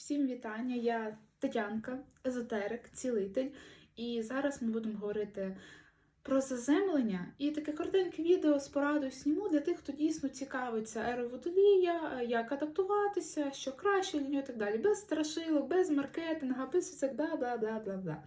Всім вітання! Я Тетянка, езотерик, цілитель. І зараз ми будемо говорити про заземлення. І таке коротеньке відео з порадою сніму для тих, хто дійсно цікавиться ероводолія, як адаптуватися, що краще для нього і так далі. Без страшилок, без маркетинга, без всіх бла бла бла бла бла.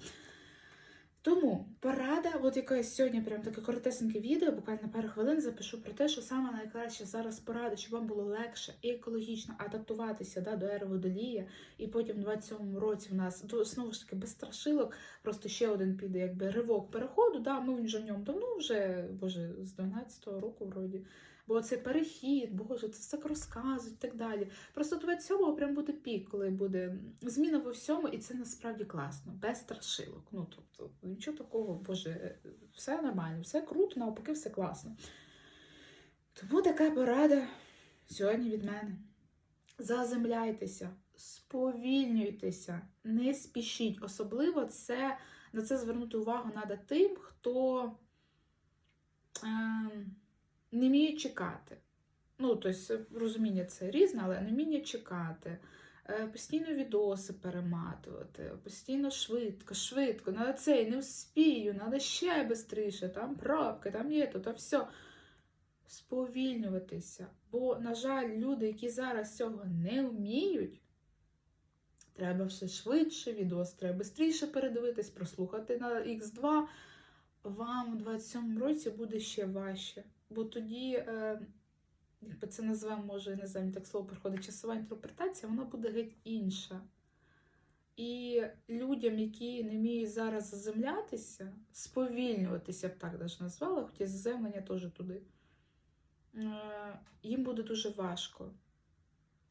Тому порада, от якесь сьогодні прям таке коротесеньке відео, буквально пару хвилин запишу про те, що саме найкраще зараз порада, щоб вам було легше і екологічно адаптуватися да, до ери водолія. І потім в 27-му році в нас до- знову ж таки без страшилок, просто ще один піде, якби ривок переходу. Да, ми вже в ньому давно, вже боже, з 12-го року вроді. Бо це перехід, боже, це так розказують і так далі. Просто 27-го прям буде пік, коли буде зміна во всьому, і це насправді класно, без страшилок. Ну тобто, нічого такого, боже, все нормально, все круто, навпаки, все класно. Тому така порада сьогодні від мене. Заземляйтеся, сповільнюйтеся, не спішіть. Особливо це, на це звернути увагу треба тим, хто ем, не вміє чекати. Ну, тобто, розуміння це різне, але не вміння чекати. Е, Постійно відоси перематувати, постійно швидко, швидко, на цей не вспію, треба ще швидше, там правки, там є то, та все. Сповільнюватися. Бо, на жаль, люди, які зараз цього не вміють, треба все швидше, відос треба швидше передивитись, прослухати на X2. Вам у 27 році буде ще важче. Бо тоді, е, як би це назвемо, може, не знаю, так слово приходить, часова інтерпретація, вона буде геть інша. І людям, які не вміють зараз заземлятися, сповільнюватися, я б так навіть назвала, хоча заземлення теж туди, е, їм буде дуже важко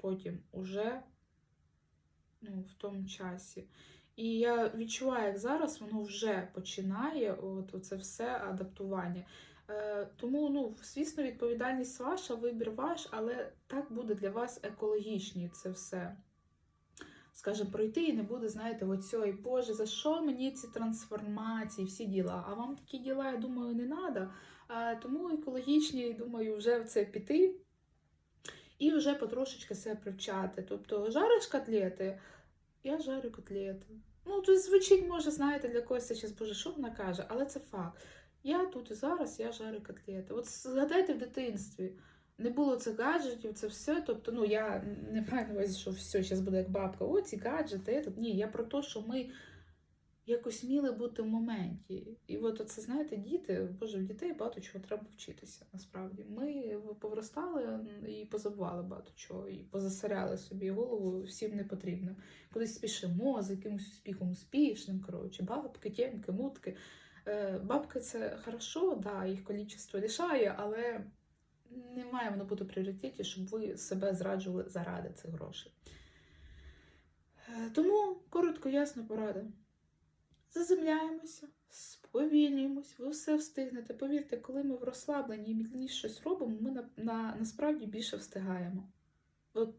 потім уже ну, в тому часі. І я відчуваю, як зараз воно вже починає от це все адаптування. Е, тому, ну, звісно, відповідальність ваша, вибір ваш, але так буде для вас екологічні це все. Скажімо, пройти і не буде, знаєте, оцьої, Боже, за що мені ці трансформації, всі діла? А вам такі діла, я думаю, не треба. Тому екологічні, думаю, вже в це піти і вже потрошечки себе привчати. Тобто, жариш котлети, я жарю котлети. Ну, тут звучить, може, знаєте, для когось це зараз, боже, що вона каже, але це факт. Я тут і зараз я жарю котлети. От згадайте в дитинстві. Не було цих гаджетів, це все. Тобто, ну я не маю на увазі, що все зараз буде як бабка. О, ці гаджети. тут. Ні, я про те, що ми якось вміли бути в моменті. І от оце, знаєте, діти, боже, в дітей багато чого треба вчитися. Насправді. Ми повиростали і позабували багато чого, і позасоряли собі голову всім непотрібним. Кудись спішимо за якимось успіхом успішним. Коротше, бабки, тємки, мутки. Е, Бабки це хорошо, да, їх кількість рішає, але не має воно бути в пріоритеті, щоб ви себе зраджували заради цих грошей. Е, Тому коротко, ясно порада. Заземляємося, сповільнюємось, ви все встигнете. Повірте, коли ми в розслабленні і міцніше щось робимо, ми на, на, насправді більше встигаємо. От,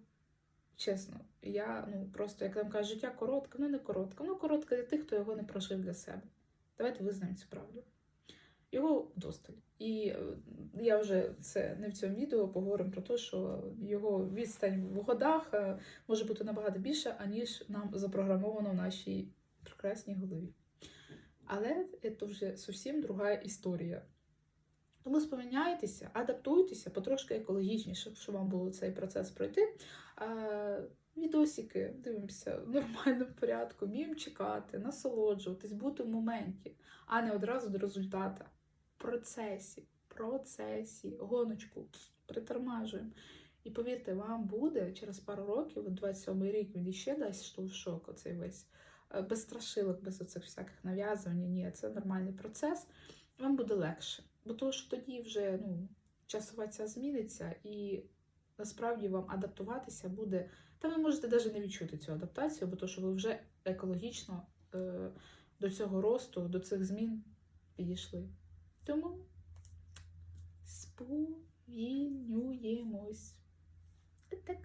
чесно, я ну, просто, як там кажуть, життя коротке, ну не коротке, воно коротке для тих, хто його не прожив для себе. Давайте визнаємо цю правду. Його досталь. І е, я вже це не в цьому відео поговоримо про те, що його відстань в годах е, може бути набагато більше, аніж нам запрограмовано в нашій прекрасній голові. Але це вже зовсім друга історія. Тому споминяйтеся, адаптуйтеся потрошки екологічніше, щоб вам було цей процес пройти. Відосики дивимося в нормальному порядку, вміємо чекати, насолоджуватись, бути в моменті, а не одразу до результата. Процесі, процесі, гоночку, притормажуємо. І повірте, вам буде через пару років, 27-й рік, він іще дасть штовшок оцей весь. Е, Без страшилок, без оцих всяких нав'язувань. Ні, це нормальний процес. Вам буде легше. Бо того, що тоді вже ну, часова ця зміниться, і насправді вам адаптуватися буде. Та ви можете навіть не відчути цю адаптацію, бо то, що ви вже екологічно е, до цього росту, до цих змін підійшли. Тому сповільнюємось. Так.